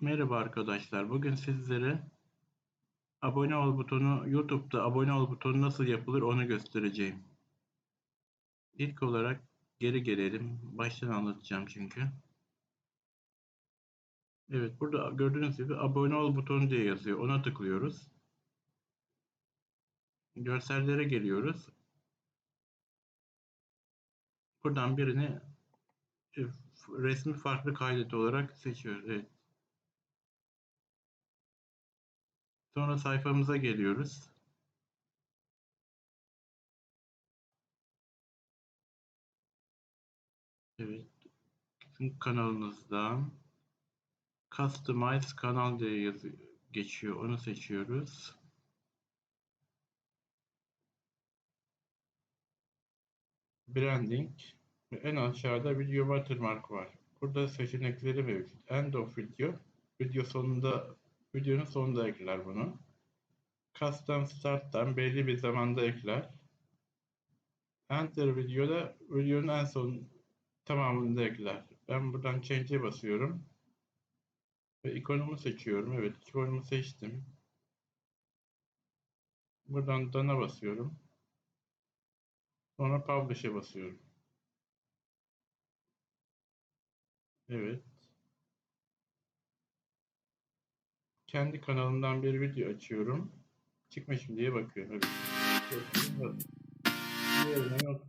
Merhaba arkadaşlar. Bugün sizlere abone ol butonu YouTube'da abone ol butonu nasıl yapılır onu göstereceğim. İlk olarak geri gelelim. Baştan anlatacağım çünkü. Evet burada gördüğünüz gibi abone ol butonu diye yazıyor. Ona tıklıyoruz. Görsellere geliyoruz. Buradan birini e, resmi farklı kaydet olarak seçiyoruz. Evet. Sonra sayfamıza geliyoruz. Evet. Bizim kanalımızdan Customize kanal diye yazı geçiyor. Onu seçiyoruz. Branding ve en aşağıda video watermark var. Burada seçenekleri mevcut. End of video. Video sonunda videonun sonunda ekler bunu. Custom Start'tan belli bir zamanda ekler. Enter videoda videonun en son tamamında ekler. Ben buradan Change'e basıyorum. Ve ikonumu seçiyorum. Evet ikonumu seçtim. Buradan Done'a basıyorum. Sonra Publish'e basıyorum. Evet. Kendi kanalımdan bir video açıyorum. Çıkmış mı diye bakıyorum. Evet. Diğerine unutma.